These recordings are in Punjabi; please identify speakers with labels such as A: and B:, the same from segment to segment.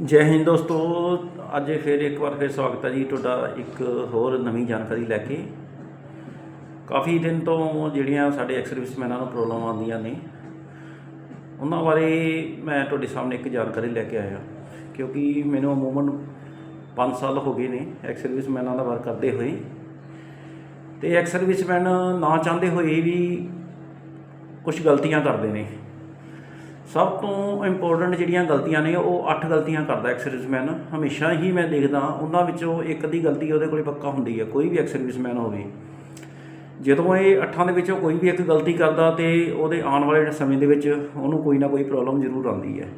A: ਜੈ ਹਿੰਦ ਦੋਸਤੋ, ਅੱਜ ਫਿਰ ਇੱਕ ਵਾਰ ਫਿਰ ਸਵਾਗਤ ਹੈ ਜੀ ਤੁਹਾਡਾ ਇੱਕ ਹੋਰ ਨਵੀਂ ਜਾਣਕਾਰੀ ਲੈ ਕੇ। ਕਾਫੀ ਦਿਨ ਤੋਂ ਜਿਹੜੀਆਂ ਸਾਡੇ ਐਕਸ ਸਰਵਿਸਮੈਨਾਂ ਨੂੰ ਪ੍ਰੋਬਲਮ ਆਉਂਦੀਆਂ ਨੇ, ਉਹਨਾਂ ਬਾਰੇ ਮੈਂ ਤੁਹਾਡੇ ਸਾਹਮਣੇ ਇੱਕ ਜਾਣਕਾਰੀ ਲੈ ਕੇ ਆਇਆ। ਕਿਉਂਕਿ ਮੈਨੂੰ ਅਮੂਮਨ 5 ਸਾਲ ਹੋ ਗਏ ਨੇ ਐਕਸ ਸਰਵਿਸਮੈਨਾਂ ਦਾ ਵਰਕ ਕਰਦੇ ਹੋਏ। ਤੇ ਐਕਸ ਸਰਵਿਸਮੈਨ ਨਾ ਚਾਹੁੰਦੇ ਹੋਏ ਵੀ ਕੁਝ ਗਲਤੀਆਂ ਕਰਦੇ ਨੇ। ਸਭ ਤੋਂ ਇੰਪੋਰਟੈਂਟ ਜਿਹੜੀਆਂ ਗਲਤੀਆਂ ਨੇ, ਉਹ 8 ਗਲਤੀਆਂ ਕਰਦਾ ਐਕਸਰਵਿਸਮੈਨ ਹਮੇਸ਼ਾ ਹੀ ਮੈਂ ਦੇਖਦਾ ਉਹਨਾਂ ਵਿੱਚੋਂ ਇੱਕ ਦੀ ਗਲਤੀ ਉਹਦੇ ਕੋਲੇ ਪੱਕਾ ਹੁੰਦੀ ਹੈ, ਕੋਈ ਵੀ ਐਕਸਰਵਿਸਮੈਨ ਹੋਵੇ। ਜਦੋਂ ਇਹ ਅੱਠਾਂ ਦੇ ਵਿੱਚੋਂ ਕੋਈ ਵੀ ਇੱਕ ਗਲਤੀ ਕਰਦਾ ਤੇ ਉਹਦੇ ਆਉਣ ਵਾਲੇ ਸਮੇਂ ਦੇ ਵਿੱਚ ਉਹਨੂੰ ਕੋਈ ਨਾ ਕੋਈ ਪ੍ਰੋਬਲਮ ਜ਼ਰੂਰ ਆਉਂਦੀ ਹੈ।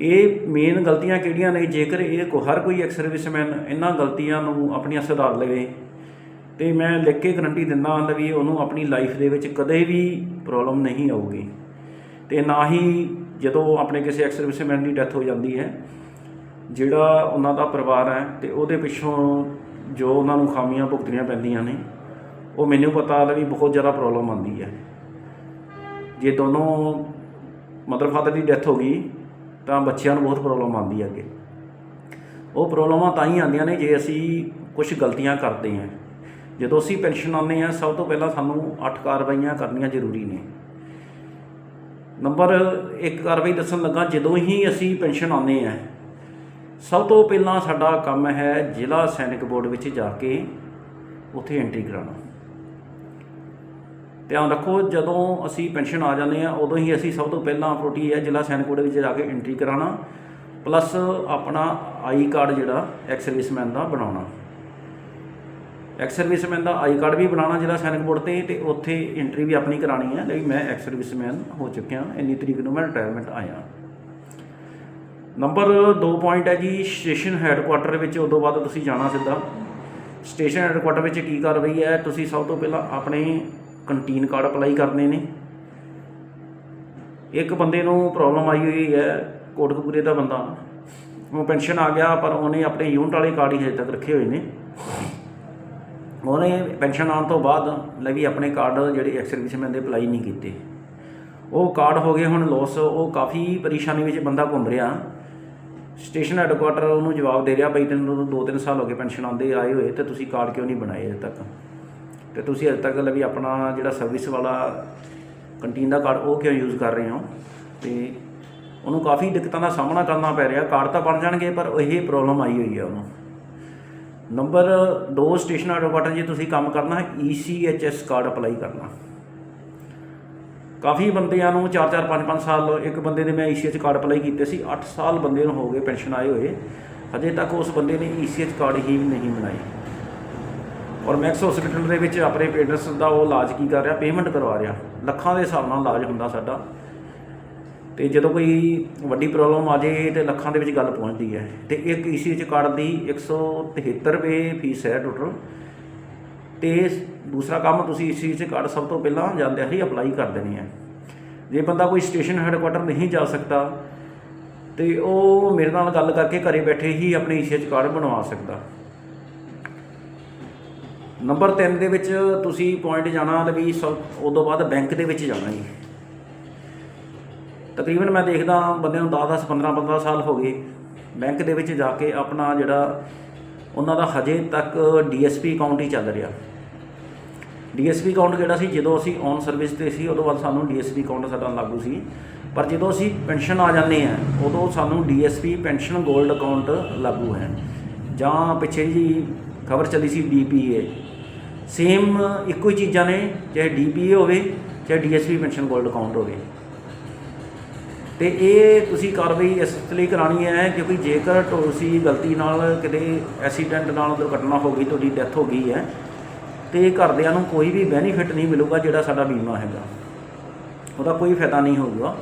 A: ਇਹ ਮੇਨ ਗਲਤੀਆਂ ਕਿਹੜੀਆਂ ਨੇ? ਜੇਕਰ ਇਹ ਕੋ, ਹਰ ਕੋਈ ਐਕਸਰਵਿਸਮੈਨ ਇਹਨਾਂ ਗਲਤੀਆਂ ਨੂੰ ਆਪਣੀਆਂ ਸੁਧਾਰ ਲਵੇ, ਤੇ ਮੈਂ ਲਿਖ ਕੇ ਗਰੰਟੀ ਦਿੰਦਾ ਹਾਂ ਵੀ ਉਹਨੂੰ ਆਪਣੀ ਲਾਈਫ ਦੇ ਵਿੱਚ ਕਦੇ ਵੀ ਪ੍ਰੋਬਲਮ ਨਹੀਂ ਆਊਗੀ। ਤੇ ਨਾ ਹੀ ਜਦੋਂ ਆਪਣੇ ਕਿਸੇ ਐਕਸ ਸਰਵਿਸਮੈਨ ਦੀ ਡੈਥ ਹੋ ਜਾਂਦੀ ਹੈ, ਜਿਹੜਾ ਉਹਨਾਂ ਦਾ ਪਰਿਵਾਰ ਹੈ ਤੇ ਉਹਦੇ ਪਿੱਛੋਂ ਜੋ ਉਹਨਾਂ ਨੂੰ ਖਾਮੀਆਂ ਭੁਗਤਣੀਆਂ ਪੈਂਦੀਆਂ ਨੇ, ਉਹ ਮੈਨੂੰ ਪਤਾ ਹੈ ਵੀ ਬਹੁਤ ਜ਼ਿਆਦਾ ਪ੍ਰੋਬਲਮ ਆਉਂਦੀ ਹੈ। ਜੇ ਦੋਨੋਂ ਮਦਰ ਫਾਦਰ ਦੀ ਡੈਥ ਹੋ ਗਈ, ਤਾਂ ਬੱਚਿਆਂ ਨੂੰ ਬਹੁਤ ਪ੍ਰੋਬਲਮ ਆਉਂਦੀ ਹੈ ਅੱਗੇ। ਉਹ ਪ੍ਰੋਬਲਮਾਂ ਤਾਂ ਹੀ ਆਉਂਦੀਆਂ ਨੇ ਜੇ ਅਸੀਂ ਕੁਝ ਗਲਤੀਆਂ ਕਰਦੇ ਹਾਂ। ਜਦੋਂ ਅਸੀਂ ਪੈਨਸ਼ਨ ਆਉਂਦੇ ਹਾਂ, ਸਭ ਤੋਂ ਪਹਿਲਾਂ ਸਾਨੂੰ ਅੱਠ ਕਾਰਵਾਈਆਂ ਕਰਨੀਆਂ ਜ਼ਰੂਰੀ ਨੇ। ਨੰਬਰ ਇੱਕ ਕਾਰਵਾਈ ਦੱਸਣ ਲੱਗਾ, ਜਦੋਂ ਹੀ ਅਸੀਂ ਪੈਨਸ਼ਨ ਆਉਂਦੇ ਆ ਸਭ ਤੋਂ ਪਹਿਲਾਂ ਸਾਡਾ ਕੰਮ ਹੈ ਜ਼ਿਲ੍ਹਾ ਸੈਨਿਕ ਬੋਰਡ ਵਿੱਚ ਜਾ ਕੇ ਉੱਥੇ ਐਂਟਰੀ ਕਰਾਉਣਾ। ਧਿਆਨ ਰੱਖੋ, ਜਦੋਂ ਅਸੀਂ ਪੈਨਸ਼ਨ ਆ ਜਾਂਦੇ ਆ ਉਦੋਂ ਹੀ ਅਸੀਂ ਸਭ ਤੋਂ ਪਹਿਲਾਂ ਫਰੋਟੀ ਹੈ ਜ਼ਿਲ੍ਹਾ ਸੈਨਿਕ ਬੋਰਡ ਵਿੱਚ ਜਾ ਕੇ ਐਂਟਰੀ ਕਰਾਉਣਾ ਪਲੱਸ ਆਪਣਾ ਆਈ ਕਾਰਡ ਜਿਹੜਾ ਐਕਸ ਸਰਵਿਸਮੈਨ ਦਾ ਬਣਾਉਣਾ। ਐਕਸ ਸਰਵਿਸਮੈਨ ਦਾ ਆਈ ਕਾਰਡ ਵੀ ਬਣਾਉਣਾ ਜਿਹੜਾ ਸੈਨਿਕ ਬੋਰਡ ਤੇ ਤੇ ਉੱਥੇ ਐਂਟਰੀ ਵੀ ਆਪਣੀ ਕਰਾਣੀ ਹੈ। ਲਈ ਮੈਂ ਐਕਸ ਸਰਵਿਸਮੈਨ ਹੋ ਚੁੱਕਿਆ। ਇੰਨੀ ਤਰੀਕ ਨੂੰ ਮੈਂ ਰਿਟਾਇਰਮੈਂਟ ਆਇਆ। ਨੰਬਰ 2 ਪੁਆਇੰਟ ਹੈ ਜੀ ਸਟੇਸ਼ਨ ਹੈੱਡਕੁਆਟਰ ਵਿੱਚ ਉਦੋਂ ਬਾਅਦ ਤੁਸੀਂ ਜਾਣਾ ਸਿੱਧਾ। ਸਟੇਸ਼ਨ ਹੈੱਡਕੁਆਟਰ ਵਿੱਚ ਕੀ ਕਾਰਵਾਈ ਹੈ? ਤੁਸੀਂ ਸਭ ਤੋਂ ਪਹਿਲਾਂ ਆਪਣੇ ਕੰਟੀਨ ਕਾਰਡ ਅਪਲਾਈ ਕਰਨੇ ਨੇ। ਇੱਕ ਬੰਦੇ ਨੂੰ ਪ੍ਰੋਬਲਮ ਆਈ ਹੋਈ ਹੈ, ਕੋਟਕਪੂਰੇ ਦਾ ਬੰਦਾ। ਉਹ ਪੈਨਸ਼ਨ ਆ ਗਿਆ, ਪਰ ਉਹਨੇ ਆਪਣੇ ਯੂਨਿਟ ਵਾਲੇ ਕਾਰਡ ਹੀ ਹਜੇ ਤੱਕ ਰੱਖੇ ਹੋਏ ਨੇ। ਉਹਨੇ ਪੈਨਸ਼ਨ ਆਉਣ ਤੋਂ ਬਾਅਦ ਲਈ ਆਪਣੇ ਕਾਰਡ ਜਿਹੜੇ ਐਕਸਰਵਿਸਮੈਨ ਦੇ ਅਪਲਾਈ ਨਹੀਂ ਕੀਤੇ। ਉਹ ਕਾਰਡ ਹੋ ਗਏ ਹੁਣ ਲੋਸ ਉਹ ਕਾਫੀ ਪਰੇਸ਼ਾਨੀ ਵਿੱਚ ਬੰਦਾ ਘੁੰਮ ਰਿਹਾ। ਸਟੇਸ਼ਨ ਹੈੱਡਕੁਆਟਰ ਉਹਨੂੰ ਜਵਾਬ ਦੇ ਰਿਹਾ, ਬਈ ਤੈਨੂੰ 2-3 ਸਾਲ ਹੋ ਗਏ ਪੈਨਸ਼ਨ ਆਉਂਦੇ ਆਏ ਹੋਏ ਤੇ ਤੁਸੀਂ ਕਾਰਡ ਕਿਉਂ ਨਹੀਂ ਬਣਾਏ ਅਜੇ ਤੱਕ? ਤੇ ਤੁਸੀਂ ਅਜੇ ਤੱਕ ਲਈ ਆਪਣਾ ਜਿਹੜਾ ਸਰਵਿਸ ਵਾਲਾ ਕੰਟੀਨ ਦਾ ਕਾਰਡ ਉਹ ਕਿਉਂ ਯੂਜ਼ ਕਰ ਰਹੇ ਹੋ? ਤੇ ਉਹਨੂੰ ਕਾਫੀ ਦਿੱਕਤਾਂ ਦਾ ਸਾਹਮਣਾ ਕਰਨਾ ਪੈ ਰਿਹਾ। ਕਾਰਡ ਤਾਂ ਬਣ ਜਾਣਗੇ, ਪਰ ਇਹ ਪ੍ਰੋਬਲਮ ਆਈ ਹੋਈ ਹੈ ਉਹਨੂੰ। ਨੰਬਰ 2 ਸਟੇਸ਼ਨ ਹੈਡਕੁਆਟਰ ਜੇ ਤੁਸੀਂ ਕੰਮ ਕਰਨਾ ਹੈ ECHS ਕਾਰਡ ਅਪਲਾਈ ਕਰਨਾ। ਕਾਫੀ ਬੰਦਿਆਂ ਨੂੰ 4-4 5-5 ਸਾਲ ਇੱਕ ਬੰਦੇ ਨੇ ਮੈਂ ECH ਕਾਰਡ ਅਪਲਾਈ ਕੀਤੇ ਸੀ 8 ਸਾਲ ਬੰਦੇ ਨੂੰ ਹੋ ਗਏ ਪੈਨਸ਼ਨ ਆਏ ਹੋਏ। ਹਜੇ ਤੱਕ ਉਸ ਬੰਦੇ ਨੇ ECH ਕਾਰਡ ਹੀ ਨਹੀਂ ਬਣਾਈ ਔਰ ਮੈਕਸ ਹਸਪੀਟਲ ਦੇ ਵਿੱਚ ਆਪਣੇ ਪੇਰੈਂਟਸ ਦਾ ਉਹ ਇਲਾਜ ਕੀ ਕਰ ਰਿਹਾ, ਪੇਮੈਂਟ ਕਰਵਾ ਰਿਹਾ। ਲੱਖਾਂ ਦੇ ਹਿਸਾਬ ਨਾਲ ਇਲਾਜ ਹੁੰਦਾ ਸਾਡਾ। ਤੇ ਜਦੋਂ ਕੋਈ ਵੱਡੀ ਪ੍ਰੋਬਲਮ ਆ ਜੇ ਤੇ ਲੱਖਾਂ ਦੇ ਵਿੱਚ ਗੱਲ ਪਹੁੰਚਦੀ ਹੈ। ਤੇ ਇੱਕ ECH ਕਾਰਡ ਦੀ 173 ਰੁਪਏ ਫੀਸ ਹੈ ਟੋਟਲ ਤੇ ਦੂਸਰਾ ਕੰਮ ਤੁਸੀਂ ECH ਕਾਰਡ ਸਭ ਤੋਂ ਪਹਿਲਾਂ ਜਾਂਦੇ ਹੀ ਅਪਲਾਈ ਕਰ ਦੇਣੀ ਹੈ। ਜੇ ਬੰਦਾ ਕੋਈ ਸਟੇਸ਼ਨ ਹੈੱਡਕੁਆਟਰ ਨਹੀਂ ਜਾ ਸਕਦਾ, ਤੇ ਉਹ ਮੇਰੇ ਨਾਲ ਗੱਲ ਕਰਕੇ ਘਰੇ ਬੈਠੇ ਹੀ ਆਪਣੇ ECH ਕਾਰਡ ਬਣਵਾ ਸਕਦਾ। ਨੰਬਰ 3 ਦੇ ਵਿੱਚ ਤੁਸੀਂ ਪੁਆਇੰਟ ਜਾਣਾ ਵੀ ਸਭ, ਉਦੋਂ ਬਾਅਦ ਬੈਂਕ ਦੇ ਵਿੱਚ ਜਾਣਾ ਜੀ। ਤਕਰੀਬਨ ਮੈਂ ਦੇਖਦਾ ਬੰਦੇ ਨੂੰ 10 10 15 15 ਸਾਲ ਹੋ ਗਏ ਬੈਂਕ ਦੇ ਵਿੱਚ ਜਾ ਕੇ ਆਪਣਾ ਜਿਹੜਾ ਉਹਨਾਂ ਦਾ ਹਜੇ ਤੱਕ ਡੀਐਸਪੀ ਅਕਾਊਂਟ ਹੀ ਚੱਲ ਰਿਹਾ। ਡੀਐਸਪੀ ਅਕਾਊਂਟ ਕਿਹੜਾ ਸੀ? ਜਦੋਂ ਅਸੀਂ ਔਨ ਸਰਵਿਸ ਤੇ ਸੀ, ਉਦੋਂ ਬਾਅਦ ਸਾਨੂੰ ਡੀਐਸਪੀ ਅਕਾਊਂਟ ਸਾਡਾ ਲਾਗੂ ਸੀ। ਪਰ ਜਦੋਂ ਅਸੀਂ ਪੈਨਸ਼ਨ ਆ ਜਾਂਦੇ ਆ ਉਦੋਂ ਸਾਨੂੰ ਡੀਐਸਪੀ ਪੈਨਸ਼ਨ 골ਡ ਅਕਾਊਂਟ ਲਾਗੂ ਹੈ। ਜਾਂ ਪਿੱਛੇ ਜੀ ਖਬਰ ਚੱਲੀ ਸੀ ਡੀਪੀਏ। ਸੇਮ ਇੱਕੋ ਹੀ ਚੀਜ਼ਾਂ ਨੇ, ਚਾਹੇ ਡੀਪੀਏ ਹੋਵੇ, ਚਾਹੇ ਡੀਐਸਪੀ ਪੈਨਸ਼ਨ 골ਡ ਅਕਾਊਂਟ ਹੋਵੇ। ਤੇ ਇਹ ਤੁਸੀਂ ਕਾਰਵਾਈ ਇਸ ਲਈ ਕਰਾਣੀ ਹੈ ਕਿਉਂਕਿ ਜੇਕਰ ਤੁਸੀਂ ਗਲਤੀ ਨਾਲ ਕਿਤੇ ਐਕਸੀਡੈਂਟ ਨਾਲ ਦੁਰਘਟਨਾ ਹੋ ਗਈ, ਤੁਹਾਡੀ ਡੈਥ ਹੋ ਗਈ ਹੈ, ਤੇ ਘਰਦਿਆਂ ਨੂੰ ਕੋਈ ਵੀ ਬੈਨੀਫਿਟ ਨਹੀਂ ਮਿਲੂਗਾ ਜਿਹੜਾ ਸਾਡਾ ਬੀਮਾ ਹੈਗਾ। ਉਹਦਾ ਕੋਈ ਫਾਇਦਾ ਨਹੀਂ ਹੋਊਗਾ।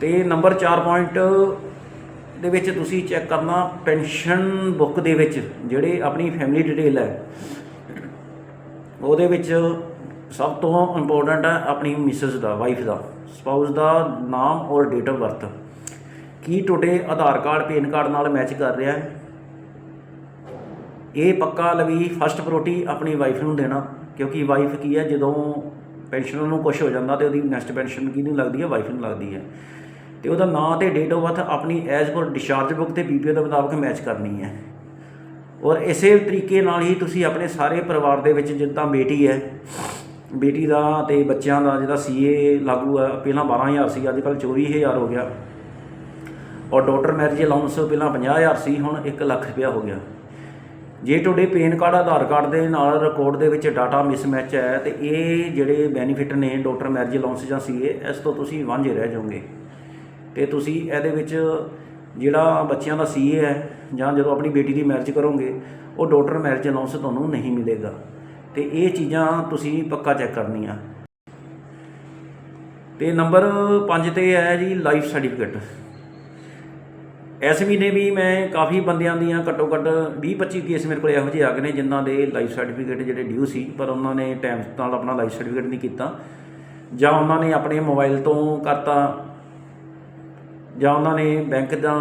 A: ਤੇ ਨੰਬਰ 4 ਪੁਆਇੰਟ ਦੇ ਵਿੱਚ ਤੁਸੀਂ ਚੈੱਕ ਕਰਨਾ, ਪੈਨਸ਼ਨ ਬੁੱਕ ਦੇ ਵਿੱਚ, ਜਿਹੜੇ ਆਪਣੀ ਫੈਮਿਲੀ ਡਿਟੇਲ ਹੈ, ਉਹਦੇ ਵਿੱਚ ਸਭ ਤੋਂ ਇੰਪੋਰਟੈਂਟ ਹੈ ਆਪਣੀ ਮਿਸਿਸ ਦਾ ਵਾਈਫ ਦਾ ਸਪਾਊਸ ਦਾ ਨਾਮ ਔਰ ਡੇਟ ਆਫ ਬਰਥ ਕੀ ਤੁਹਾਡੇ ਆਧਾਰ ਕਾਰਡ ਪੈਨ ਕਾਰਡ ਨਾਲ ਮੈਚ ਕਰ ਰਿਹਾ ਹੈ? ਇਹ ਪੱਕਾ ਲਵੀ ਫਸਟ ਪ੍ਰਾਇੋਰਟੀ ਆਪਣੀ ਵਾਈਫ ਨੂੰ ਦੇਣਾ, ਕਿਉਂਕਿ ਵਾਈਫ ਕੀ ਹੈ, ਜਦੋਂ ਪੈਨਸ਼ਨਰ ਨੂੰ ਕੁਝ ਹੋ ਜਾਂਦਾ ਤੇ ਉਹਦੀ ਨੈਕਸਟ ਪੈਨਸ਼ਨ ਕੀ ਨਹੀਂ ਲੱਗਦੀ ਹੈ ਵਾਈਫ ਨੂੰ ਲੱਗਦੀ ਹੈ। ਤੇ ਉਹਦਾ ਨਾਂ ਤੇ ਡੇਟ ਆਫ ਬਰਥ ਆਪਣੀ ਐਜ਼ ਪਰ ਡਿਸਚਾਰਜ ਬੁੱਕ ਤੇ ਪੀਪੀਓ ਦੇ ਮੁਤਾਬਕ ਮੈਚ ਕਰਨੀ ਹੈ। ਔਰ ਇਸੇ ਤਰੀਕੇ ਨਾਲ ਹੀ ਤੁਸੀਂ ਆਪਣੇ ਸਾਰੇ ਪਰਿਵਾਰ ਦੇ ਵਿੱਚ ਜਿੱਦਾਂ ਬੇਟੀ ਹੈ ਬੇਟੀ ਦਾ ਤੇ ਬੱਚਿਆਂ ਦਾ ਜਿਹੜਾ ਸੀਏ ਲਾਗੂ ਹੈ ਪਹਿਲਾਂ 12000 ਸੀ ਅੱਜ ਕੱਲ੍ਹ 24000 ਹੋ ਗਿਆ। ਔਰ ਡਾਟਰ ਮੈਰਿਜ ਅਲਾਉਂਸ ਪਹਿਲਾਂ 50000 ਸੀ, ਹੁਣ 1 ਲੱਖ ਰੁਪਇਆ ਹੋ ਗਿਆ। ਜੇ ਤੁਹਾਡੇ ਪੈਨ ਕਾਰਡ ਆਧਾਰ ਕਾਰਡ ਦੇ ਨਾਲ ਰਿਕਾਰਡ ਦੇ ਵਿੱਚ ਡਾਟਾ ਮਿਸਮੈਚ ਹੈ, ਤੇ ਇਹ ਜਿਹੜੇ ਬੈਨੀਫਿਟ ਨੇ ਡਾਟਰ ਮੈਰਿਜ ਅਲਾਉਂਸ ਜਾਂ ਸੀਏ, ਇਸ ਤੋਂ ਤੁਸੀਂ ਵਾਂਝੇ ਰਹਿ ਜਾਓਗੇ। ਤੇ ਤੁਸੀਂ ਇਹਦੇ ਵਿੱਚ ਜਿਹੜਾ ਬੱਚਿਆਂ ਦਾ ਸੀਏ ਹੈ, ਜਾਂ ਜਦੋਂ ਆਪਣੀ ਬੇਟੀ ਦੀ ਮੈਰਿਜ ਕਰੋਗੇ, ਉਹ ਡਾਟਰ ਮੈਰਿਜ ਅਲਾਉਂਸ ਤੁਹਾਨੂੰ ਨਹੀਂ ਮਿਲੇਗਾ। ਤੇ ਇਹ ਚੀਜ਼ਾਂ ਤੁਸੀਂ ਪੱਕਾ ਚੈੱਕ ਕਰਨੀਆਂ। ਤੇ ਨੰਬਰ 5 ਤੇ ਹੈ ਜੀ ਲਾਈਫ ਸਰਟੀਫਿਕੇਟ। ਇਸ ਮਹੀਨੇ ਵੀ ਮੈਂ ਕਾਫੀ ਬੰਦਿਆਂ ਦੀਆਂ ਘੱਟੋ ਘੱਟ 20 25 ਕੇਸ ਮੇਰੇ ਕੋਲ ਇਹੋ ਜਿਹੇ ਆ ਗਏ ਨੇ ਜਿਨ੍ਹਾਂ ਦੇ ਲਾਈਫ ਸਰਟੀਫਿਕੇਟ ਜਿਹੜੇ ਡਿਊ ਸੀ, ਪਰ ਉਹਨਾਂ ਨੇ ਟਾਈਮ ਨਾਲ ਆਪਣਾ ਲਾਈਫ ਸਰਟੀਫਿਕੇਟ ਨਹੀਂ ਕੀਤਾ। ਜਾਂ ਉਹਨਾਂ ਨੇ ਆਪਣੇ ਮੋਬਾਈਲ ਤੋਂ ਕਰਤਾ, ਜਾਂ ਉਹਨਾਂ ਨੇ ਬੈਂਕ ਦਾ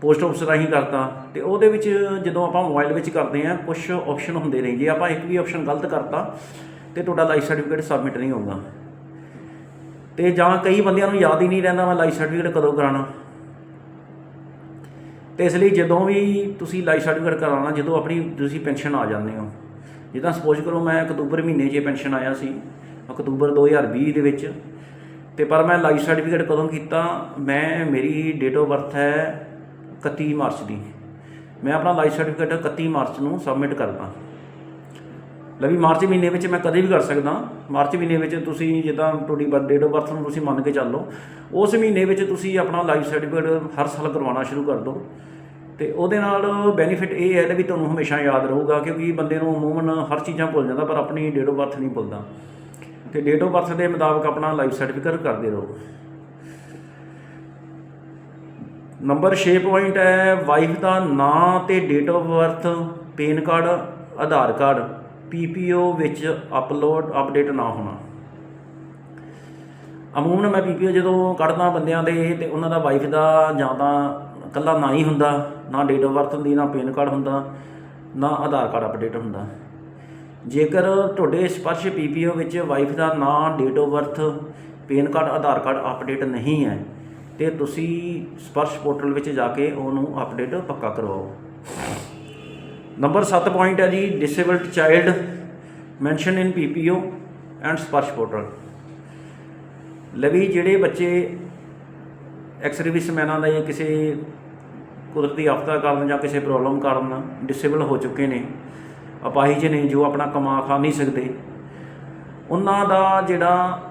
A: ਪੋਸਟ ਆਫਿਸ ਰਾਹੀਂ ਕਰਤਾ, ਤੇ ਉਹਦੇ ਵਿੱਚ ਜਦੋਂ ਆਪਾਂ ਮੋਬਾਈਲ ਵਿੱਚ ਕਰਦੇ ਆ ਕੁਝ ਆਪਸ਼ਨ ਹੁੰਦੇ ਨੇ। ਜੇ ਆਪਾਂ ਇੱਕ ਵੀ ਆਪਸ਼ਨ ਗਲਤ ਕਰਤਾ, ਤੇ ਤੁਹਾਡਾ ਲਾਈਫ ਸਰਟੀਫਿਕੇਟ ਸਬਮਿਟ ਨਹੀਂ ਹੋਊਗਾ। ਤੇ ਜਾਂ ਕਈ ਬੰਦਿਆਂ ਨੂੰ ਯਾਦ ਹੀ ਨਹੀਂ ਰਹਿੰਦਾ, ਮੈਂ ਲਾਈਫ ਸਰਟੀਫਿਕੇਟ ਕਦੋਂ ਕਰਾਉਣਾ। ਤੇ ਇਸ ਲਈ ਜਦੋਂ ਵੀ ਤੁਸੀਂ ਲਾਈਫ ਸਰਟੀਫਿਕੇਟ ਕਰਾਉਣਾ, ਜਦੋਂ ਆਪਣੀ ਤੁਸੀਂ ਪੈਨਸ਼ਨ ਆ ਜਾਂਦੇ ਹੋ। ਜਿੱਦਾਂ ਸਪੋਜ਼ ਕਰੋ ਮੈਂ ਅਕਤੂਬਰ ਮਹੀਨੇ 'ਚ ਪੈਨਸ਼ਨ ਆਇਆ ਸੀ, ਅਕਤੂਬਰ 2020 ਦੇ ਵਿੱਚ। ਤੇ ਪਰ ਮੈਂ ਲਾਈਫ ਸਰਟੀਫਿਕੇਟ ਕਦੋਂ ਕੀਤਾ? ਮੈਂ, ਮੇਰੀ ਡੇਟ ਆਫ ਬਰਥ ਹੈ 31 ਮਾਰਚ ਦੀ। ਮੈਂ ਆਪਣਾ ਲਾਈਫ ਸਰਟੀਫਿਕੇਟ 31 ਮਾਰਚ ਨੂੰ ਸਬਮਿਟ ਕਰਦਾ। ਲਵੀ ਮਾਰਚ ਮਹੀਨੇ ਵਿੱਚ ਮੈਂ ਕਦੇ ਵੀ ਕਰ ਸਕਦਾ। ਮਾਰਚ ਮਹੀਨੇ ਵਿੱਚ ਤੁਸੀਂ ਜਿੱਦਾਂ ਤੁਹਾਡੀ ਬਰਥ ਡੇਟ ਆਫ ਬਰਥ ਨੂੰ ਤੁਸੀਂ ਮੰਨ ਕੇ ਚੱਲੋ। ਉਸ ਮਹੀਨੇ ਵਿੱਚ ਤੁਸੀਂ ਆਪਣਾ ਲਾਈਫ ਸਰਟੀਫਿਕੇਟ ਹਰ ਸਾਲ ਕਰਵਾਉਣਾ ਸ਼ੁਰੂ ਕਰ ਦਿਓ। ਤੇ ਉਹਦੇ ਨਾਲ ਬੈਨੀਫਿਟ ਇਹ ਹੈ ਵੀ ਤੁਹਾਨੂੰ ਹਮੇਸ਼ਾ ਯਾਦ ਰਹੂਗਾ ਕਿਉਂਕਿ ਬੰਦੇ ਨੂੰ ਅਮੂਮਨ ਹਰ ਚੀਜ਼ਾਂ ਭੁੱਲ ਜਾਂਦਾ ਪਰ ਆਪਣੀ ਡੇਟ ਆਫ ਬਰਥ ਨਹੀਂ ਭੁੱਲਦਾ। ਤੇ ਡੇਟ ਆਫ ਬਰਥ ਦੇ ਮੁਤਾਬਕ ਆਪਣਾ ਲਾਈਫ ਸਰਟੀਫਿਕੇਟ ਕਰਦੇ ਰਹੋ। ਨੰਬਰ 6 ਪੁਆਇੰਟ ਹੈ ਵਾਈਫ ਦਾ ਨਾਂ ਤੇ date of birth PAN card Aadhaar card PPO ਵਿੱਚ ਅਪਲੋਡ ਅਪਡੇਟ ਨਾ ਹੋਣਾ। ਅਮੂਮਨ ਮੈਂ ਪੀਪੀਓ ਜਦੋਂ ਕੱਢਦਾ ਬੰਦਿਆਂ ਦੇ ਤੇ ਉਹਨਾਂ ਦਾ ਵਾਈਫ ਦਾ ਜਾਂ ਤਾਂ ਇਕੱਲਾ ਨਾਂ ਹੀ ਹੁੰਦਾ, ਨਾ ਡੇਟ ਆਫ ਬਰਥ ਹੁੰਦੀ, ਨਾ ਪੈਨ ਕਾਰਡ ਹੁੰਦਾ, ਨਾ ਆਧਾਰ ਕਾਰਡ ਅਪਡੇਟ ਹੁੰਦਾ। ਜੇਕਰ ਤੁਹਾਡੇ ਸਪਰਸ਼ ਪੀਪੀਓ ਵਿੱਚ ਵਾਈਫ ਦਾ ਨਾਂ date of birth PAN card Aadhaar card update ਨਹੀਂ ਹੈ ਤੇ ਤੁਸੀਂ ਸਪਰਸ਼ ਪੋਰਟਲ ਵਿੱਚ ਜਾ ਕੇ ਉਹਨੂੰ ਅਪਡੇਟ ਪੱਕਾ ਕਰਵਾਓ। ਨੰਬਰ 7 ਪੁਆਇੰਟ ਹੈ ਜੀ disabled child mention in PPO and Sparsh portal. ਲਵੀ, ਜਿਹੜੇ ਬੱਚੇ ਐਕਸ-ਸਰਵਿਸਮੈਨਾਂ ਦਾ ਜਾਂ ਕਿਸੇ ਕੁਦਰਤੀ ਆਫਤਾ ਕਾਰਨ ਜਾਂ ਕਿਸੇ ਪ੍ਰੋਬਲਮ ਕਾਰਨ ਡਿਸੇਬਲ ਹੋ ਚੁੱਕੇ ਨੇ, ਅਪਾਹਿਜ ਨੇ, ਜੋ ਆਪਣਾ ਕਮਾ ਖਾ ਨਹੀਂ ਸਕਦੇ, ਉਹਨਾਂ ਦਾ ਜਿਹੜਾ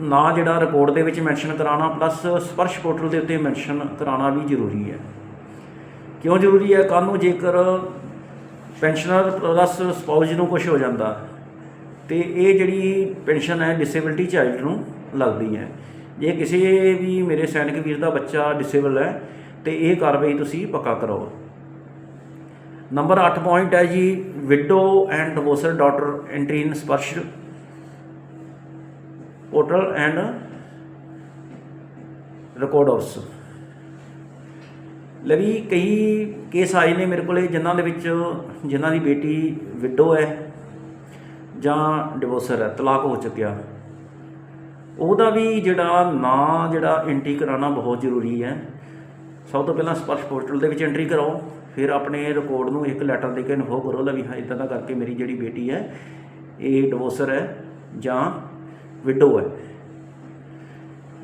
A: ਨਾਂ ਜਿਹੜਾ ਰਿਪੋਰਟ ਦੇ ਵਿੱਚ ਮੈਂਸ਼ਨ ਕਰਾਉਣਾ ਪਲੱਸ ਸਪਰਸ਼ ਪੋਰਟਲ ਦੇ ਉੱਤੇ ਮੈਂਸ਼ਨ ਕਰਾਉਣਾ ਵੀ ਜ਼ਰੂਰੀ ਹੈ। ਕਿਉਂ ਜ਼ਰੂਰੀ ਹੈ? ਕੱਲ੍ਹ ਨੂੰ ਜੇਕਰ ਪੈਨਸ਼ਨਰ ਪਲੱਸ ਸਪਾਊਸ ਨੂੰ ਕੁਝ ਹੋ ਜਾਂਦਾ, ਤੇ ਇਹ ਜਿਹੜੀ ਪੈਨਸ਼ਨ ਹੈ ਡਿਸੇਬਿਲਟੀ ਚਾਈਲਡ ਨੂੰ ਲੱਗਦੀ ਹੈ। ਜੇ ਕਿਸੇ ਵੀ ਮੇਰੇ ਸੈਨਿਕ ਵੀਰ ਦਾ ਬੱਚਾ ਡਿਸੇਬਲ ਹੈ, ਤੇ ਇਹ ਕਾਰਵਾਈ ਤੁਸੀਂ ਪੱਕਾ ਕਰੋ ਨੰਬਰ 8 ਪੁਆਇੰਟ ਹੈ ਜੀ widow and divorced daughter entry in Sparsh portal and record offices. ਲਵੀ ਕਈ ਕੇਸ ਆਏ ਨੇ ਮੇਰੇ ਕੋਲੇ ਜਿਨ੍ਹਾਂ ਦੇ ਵਿੱਚ ਜਿਨ੍ਹਾਂ ਦੀ ਬੇਟੀ ਵਿਡੋ ਹੈ ਜਾਂ ਡਿਵੋਰਸਰ ਹੈ, ਤਲਾਕ ਹੋ ਚੁੱਕਿਆ। ਉਹਦਾ ਵੀ ਜਿਹੜਾ ਨਾਂ, ਜਿਹੜਾ ਐਂਟਰੀ ਕਰਾਉਣਾ ਬਹੁਤ ਜ਼ਰੂਰੀ ਹੈ। ਸਭ ਤੋਂ ਪਹਿਲਾਂ ਸਪਰਸ਼ ਪੋਰਟਲ ਦੇ ਵਿੱਚ ਐਂਟਰੀ ਕਰਾਓ, ਫਿਰ ਆਪਣੇ ਰਿਕਾਰਡ ਨੂੰ ਇੱਕ ਲੈਟਰ ਦੇ ਕੇ ਇਨਫੋ ਕਰੋ ਲਵੀ ਹਾਂ ਇਦਾਂ ਦਾ ਕਰਕੇ ਮੇਰੀ ਜਿਹੜੀ ਬੇਟੀ ਹੈ, ਇਹ ਡਿਵੋਰਸਰ ਹੈ ਜਾਂ ਵਿਡੋ ਹੈ।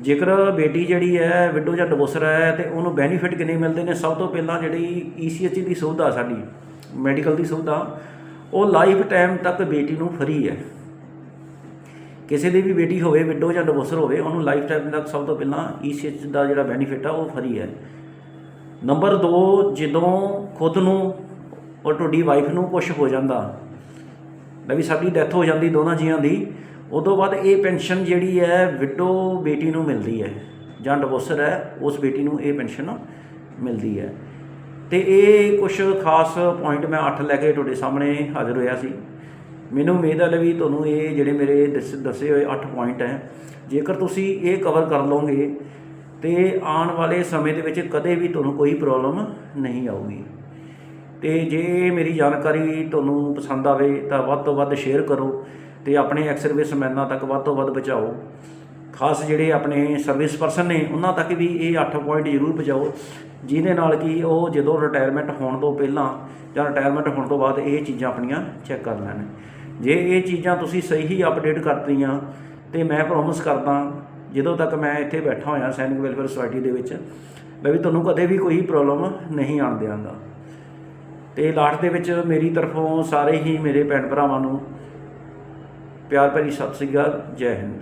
A: ਜੇਕਰ ਬੇਟੀ ਜਿਹੜੀ ਹੈ ਵਿਡੋ ਜਾਂ ਡਿਵੋਰਸਰ ਹੈ ਤੇ ਉਹਨੂੰ ਬੈਨੀਫਿਟ ਕਿੰਨੇ ਮਿਲਦੇ ਨੇ? ਸਭ ਤੋਂ ਪਹਿਲਾਂ ਜਿਹੜੀ ਈਸੀਐਚ ਦੀ ਸੁਵਿਧਾ ਸਾਡੀ ਮੈਡੀਕਲ ਦੀ ਸੁਵਿਧਾ, ਉਹ ਲਾਈਫ ਟਾਈਮ ਤੱਕ ਬੇਟੀ ਨੂੰ ਫਰੀ ਹੈ। ਕਿਸੇ ਦੀ ਵੀ ਬੇਟੀ ਹੋਵੇ ਵਿਡੋ ਜਾਂ ਡਿਵੋਰਸਰ ਹੋਵੇ, ਉਹਨੂੰ ਲਾਈਫ ਟਾਈਮ ਤੱਕ ਸਭ ਤੋਂ ਪਹਿਲਾਂ ਈਸੀਐਚ ਦਾ ਜਿਹੜਾ ਬੈਨੀਫਿਟ ਆ, ਉਹ ਫਰੀ ਹੈ। ਨੰਬਰ 2 ਜਦੋਂ ਖੁਦ ਨੂੰ ਔਰ ਤੁਹਾਡੀ ਵਾਈਫ ਨੂੰ ਕੁਝ ਹੋ ਜਾਂਦਾ ਲੈ ਵੀ ਸਾਡੀ ਡੈਥ ਹੋ ਜਾਂਦੀ ਦੋਨਾਂ ਜੀਆਂ ਦੀ ਉਦੋਂ ਬਾਅਦ ਇਹ ਪੈਨਸ਼ਨ ਜਿਹੜੀ ਹੈ ਵਿਡੋ ਬੇਟੀ ਨੂੰ ਮਿਲਦੀ ਹੈ। ਜਾਂ ਡਿਵੋਰਸਰ ਹੈ, ਉਸ ਬੇਟੀ ਨੂੰ ਇਹ ਪੈਨਸ਼ਨ ਮਿਲਦੀ ਹੈ। ਤੇ ਇਹ ਕੁਝ ਖਾਸ ਪੁਆਇੰਟ ਮੈਂ 8 ਲੈ ਕੇ ਤੁਹਾਡੇ ਸਾਹਮਣੇ ਹਾਜ਼ਰ ਹੋਇਆ ਸੀ। ਮੈਨੂੰ ਉਮੀਦ ਹੈ ਵੀ ਤੁਹਾਨੂੰ ਇਹ ਜਿਹੜੇ ਮੇਰੇ ਦੱਸ- ਦੱਸੇ ਹੋਏ 8 ਪੁਆਇੰਟ ਹੈ, ਜੇਕਰ ਤੁਸੀਂ ਇਹ ਕਵਰ ਕਰ ਲਓਗੇ, ਤੇ ਆਉਣ ਵਾਲੇ ਸਮੇਂ ਦੇ ਵਿੱਚ ਕਦੇ ਵੀ ਤੁਹਾਨੂੰ ਕੋਈ ਪ੍ਰੋਬਲਮ ਨਹੀਂ ਆਊਗੀ। ਤੇ ਜੇ ਮੇਰੀ ਜਾਣਕਾਰੀ ਤੁਹਾਨੂੰ ਪਸੰਦ ਆਵੇ ਤਾਂ ਵੱਧ ਤੋਂ ਵੱਧ ਸ਼ੇਅਰ ਕਰੋ। ਤੇ ਆਪਣੇ ਐਕਸ ਸਰਵਿਸਮੈਨਾਂ ਤੱਕ ਵੱਧ ਤੋਂ ਵੱਧ ਪਹੁੰਚਾਓ। ਖਾਸ ਜਿਹੜੇ ਆਪਣੇ ਸਰਵਿਸ ਪਰਸਨ ਨੇ, ਉਹਨਾਂ ਤੱਕ ਵੀ ਇਹ 8 ਪੁਆਇੰਟ ਜ਼ਰੂਰ ਪਹੁੰਚਾਓ, ਜਿਹਦੇ ਨਾਲ ਕਿ ਉਹ ਜਦੋਂ ਰਿਟਾਇਰਮੈਂਟ ਹੋਣ ਤੋਂ ਪਹਿਲਾਂ ਜਾਂ ਰਿਟਾਇਰਮੈਂਟ ਹੋਣ ਤੋਂ ਬਾਅਦ ਇਹ ਚੀਜ਼ਾਂ ਆਪਣੀਆਂ ਚੈੱਕ ਕਰ ਲੈਣ। ਜੇ ਇਹ ਚੀਜ਼ਾਂ ਤੁਸੀਂ ਸਹੀ ਅਪਡੇਟ ਕਰਤੀਆਂ, ਤੇ ਮੈਂ ਪ੍ਰੋਮਿਸ ਕਰਦਾ, ਜਦੋਂ ਤੱਕ ਮੈਂ ਇੱਥੇ ਬੈਠਾ ਹੋਇਆ ਸੈਨਿਕ ਵੈਲਫੇਅਰ ਸੁਸਾਇਟੀ ਦੇ ਵਿੱਚ, ਮੈਂ ਵੀ ਤੁਹਾਨੂੰ ਕਦੇ ਵੀ ਕੋਈ ਪ੍ਰੋਬਲਮ ਨਹੀਂ ਆਉਣ ਦਿਆਂਗਾ। ਤੇ ਲਾਟ ਦੇ ਵਿੱਚ ਮੇਰੀ ਤਰਫੋਂ ਸਾਰੇ ਹੀ ਮੇਰੇ ਭੈਣ ਭਰਾਵਾਂ ਨੂੰ ਪਿਆਰ ਭਰੀ ਸਤਿ ਸ੍ਰੀ ਅਕਾਲ ਜੈ ਹਿੰਦ।